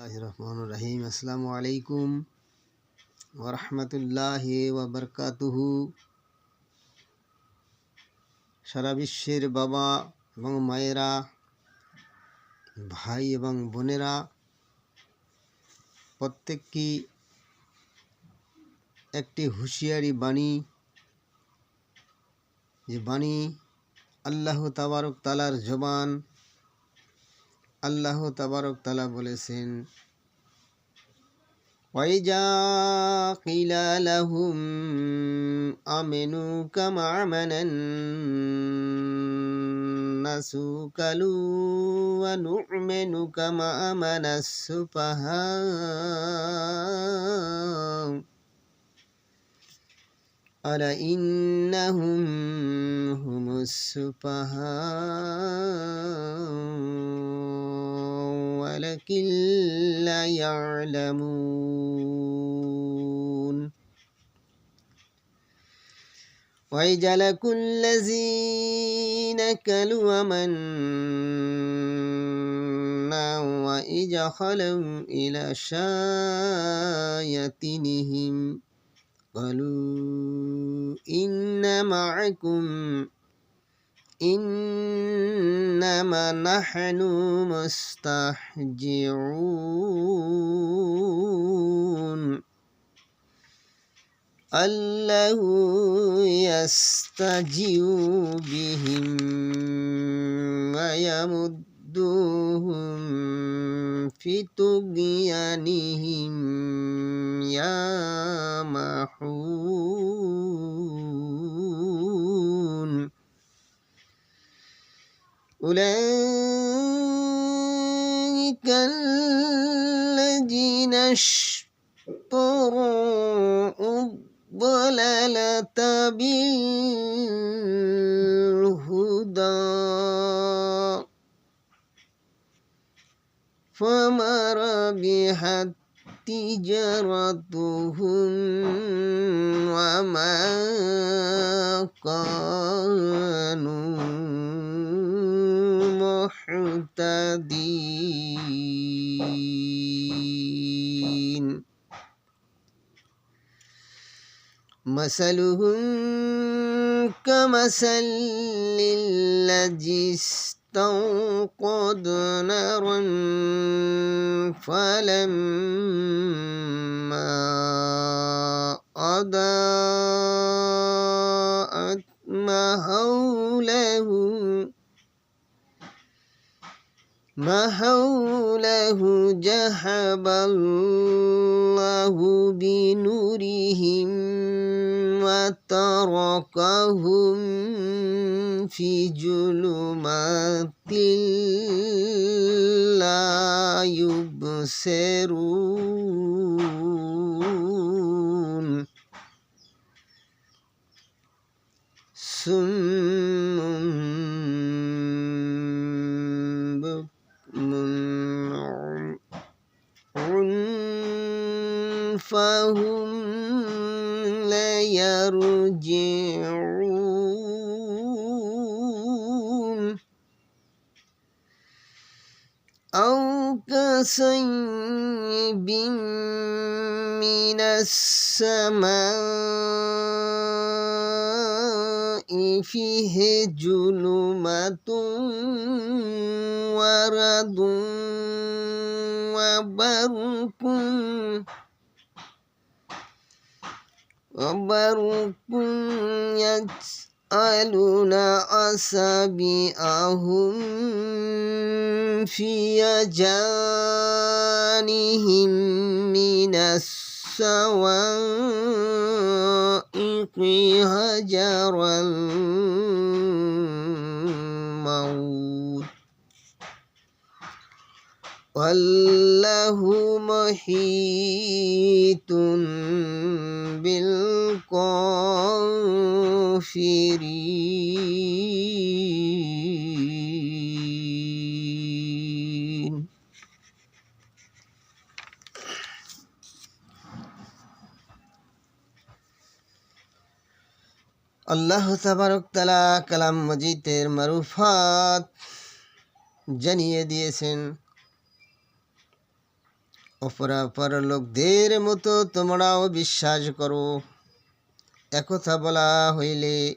রহমান রাহিম আসসালামু আলাইকুম ওরহমতুল্লাহ ওবরকাতুহু সারা বিশ্বের বাবা এবং মায়েরা ভাই এবং বোনেরা প্রত্যেককে একটি হুঁশিয়ারি বাণী যে বাণী আল্লাহ তাবারক তালার জবান আল্লাহ তাবারক তালা বলেছেন وإذا قيل لهم آمنوا كما آمن الناس قالوا ونؤمن كما آمن السفهاء ألا إنهم هم السفهاء فلك لا يعلمون. ويجعل كل الذين كلوا منا خَلَوْا إلى شايتنهم قالوا إن معكم إنما نحن مستهزئون الله يستجيء بهم ويمدهم في طغيانهم يعمحون أولئك الذين اشتروا الضلالة بالهدى. فما ربحت تجارتهم وما كانوا مهتدين مثلهم كمثل الذي استوقد نارا فلما أضاءت ما حوله ما حوله جهب الله بنورهم وتركهم في ظلمات لا يبصرون. فهم لا يرجعون أو كصيب من السماء فيه ظلمات ورد وبرق وبرق يسألون أصابعهم في أجانهم من السوائق هجر الموت والله محيط بالكافرين আল্লাহ তাবারক তালা কালাম মজিদের মারুফাত জানিয়ে দিয়েছেন অপরাপর লোকদের মতো তোমরাও বিশ্বাস করো। একথা বলা হইলে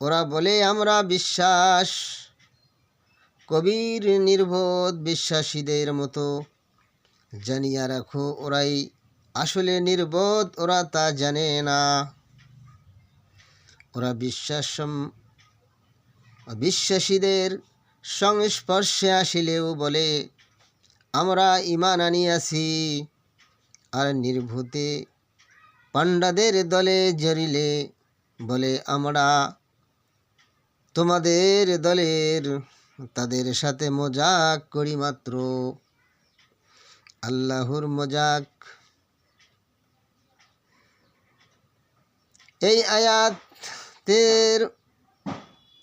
ওরা বলে, আমরা বিশ্বাস, কবির নির্বোধ বিশ্বাসীদের মতো। জানিয়া রাখো, ওরাই আসলে নির্বোধ, ওরা তা জানে না। ওরা বিশ্বাস বিশ্বাসীদের সংস্পর্শে আসিলেও বলে আমরা ইমান আনিয়াছি। আর নির্ভূতে পাণ্ডাদের দলে জড়িলে বলে আমরা তোমাদের দলের, তাদের সাথে মজাক করি মাত্র। আল্লাহর মজাক। এই আয়াতের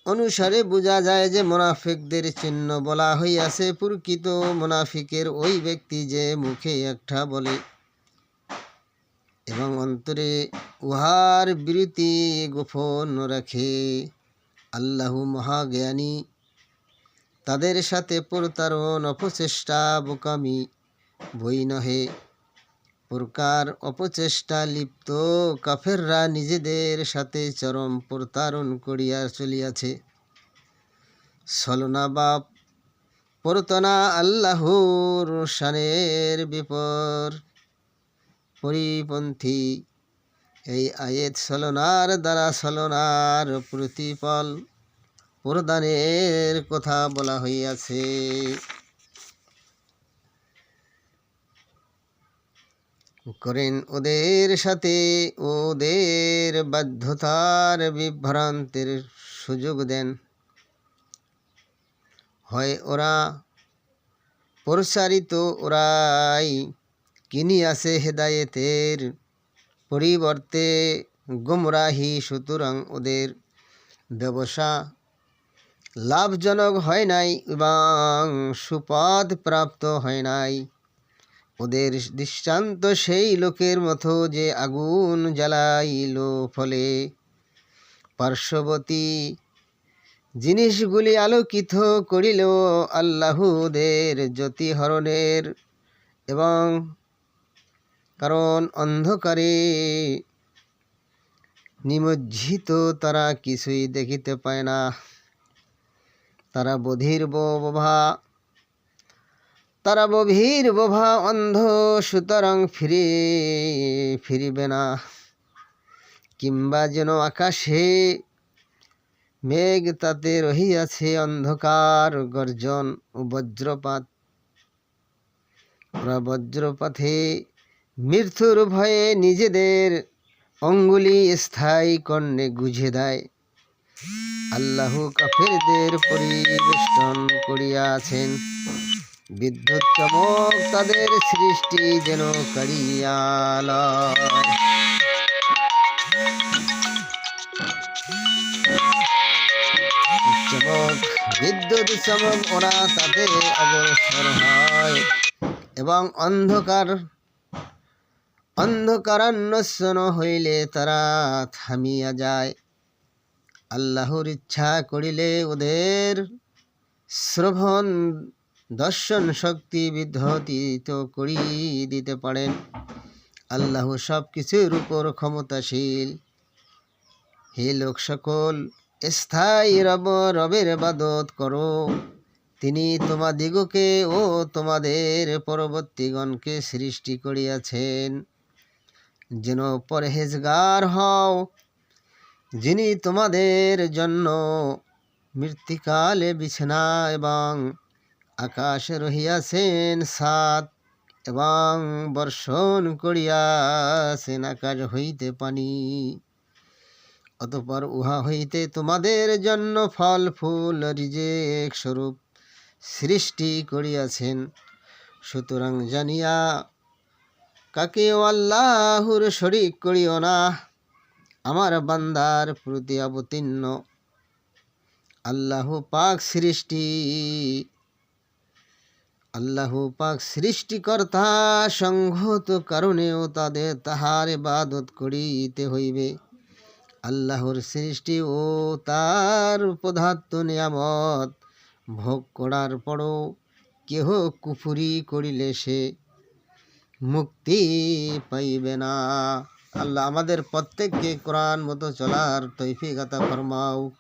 অনুসারে বোঝা যায় যে মোনাফিকদের চিহ্ন বলা হইয়াছে, প্রকৃত মোনাফিকের ওই ব্যক্তি যে মুখে একটা বলে। এবং অন্তরে উহার বিরতি গোপন রাখে। আল্লাহ মহাজ্ঞানী, তাদের সাথে প্রতারণ, অপচেষ্টা, বোকামি বই নহে। প্রকার অপচেষ্টা লিপ্ত কাফেররা নিজেদের সাথে চরম প্রতারণ করিয়া চলিয়াছে। ছলনা বা প্রতনা আল্লাহর শানের বিপর। পরিপন্থী, এই আয়েত ছলনার দ্বারা ছলনার প্রতিফল প্রদানের কথা বলা হইয়াছে। করেন ওদের সাথে, ওদের বাধ্যতার বিভ্রান্তের সুযোগ দেন। হয় ওরা প্রসারিত, ওরাই কিনিয়াছে হেদায়েতের পরিবর্তে গুমরাহি, সুতরাং ওদের ব্যবসা লাভজনক হয় নাই এবং সুপদ প্রাপ্ত হয় নাই। ওদের দৃষ্টান্ত সেই লোকের মতো যে আগুন জ্বালাইল ফলে। পার্শ্ববর্তী জিনিসগুলি আলোকিত করিল আল্লাহুদের জ্যোতিহরণের এবং কারণ অন্ধকারে নিমজ্জিত তারা কিছুই দেখিতে পায় না। তারা বধির বোভা তারা বধির বোভা অন্ধ, সুতরাং ফিরে, ফিরিবে না। কিংবা যেন আকাশে মেঘ তাতে রহিয়াছে অন্ধকার, গর্জন ও বজ্রপাত ওরা বজ্রপাতে মৃত্যুর ভয়ে নিজেদের অঙ্গুলি স্থায়ী কর্ণে গুঝে দেয়। আল্লাহ কাফেরদের পরিবেষ্টন করিয়াছেন। বিদ্যুৎ চমক তাদের সৃষ্টি যেন কারিয়ালয়। চমক, বিদ্যুৎ চমক ওরা তাতে অগ্রসর হয় এবং অন্ধকার, অন্ধকারান্বেষণ হইলে তারা থামিয়া যায়। আল্লাহর ইচ্ছা করিলে ওদের শ্রবণ দর্শন শক্তি বিদ্ধতিত করি দিতে পারেন। আল্লাহ সব কিছুর উপর ক্ষমতাশীল। হে লোক সকল, স্থায়ী রব, রবের বাদত করো। তিনি তোমাদিগকে ও তোমাদের পরবর্তীগণকে সৃষ্টি করিয়াছেন। যেন পরহেজগার হও, যিনি তোমাদের জন্য মৃত্তিকালে বিছানা এবং আকাশে রহিয়াছেন সাত এবং বর্ষণ করিয়াছেন আকাশ হইতে পানি। অতপর উহা হইতে তোমাদের জন্য ফল, ফুল, রিজেক স্বরূপ সৃষ্টি করিয়াছেন। সুতরাং জানিয়া, কাকেও আল্লাহর শরিক করিও না। আমার বান্দার প্রতি অবতীর্ণ। আল্লাহ পাক সৃষ্টি আল্লাহ পাক সৃষ্টিকর্তা সংহত কারণেও তাদের তাহার ইবাদত করিতে হইবে। আল্লাহর সৃষ্টি ও তার পদার্থ নিয়ামত ভোগ করার পরও কেহ কুফুরি করিলে সে মুক্তি পাইবে না। আল্লাহ আমাদের প্রত্যেককে কোরআন মতো চলার তৈফিক আতা ফরমাউক।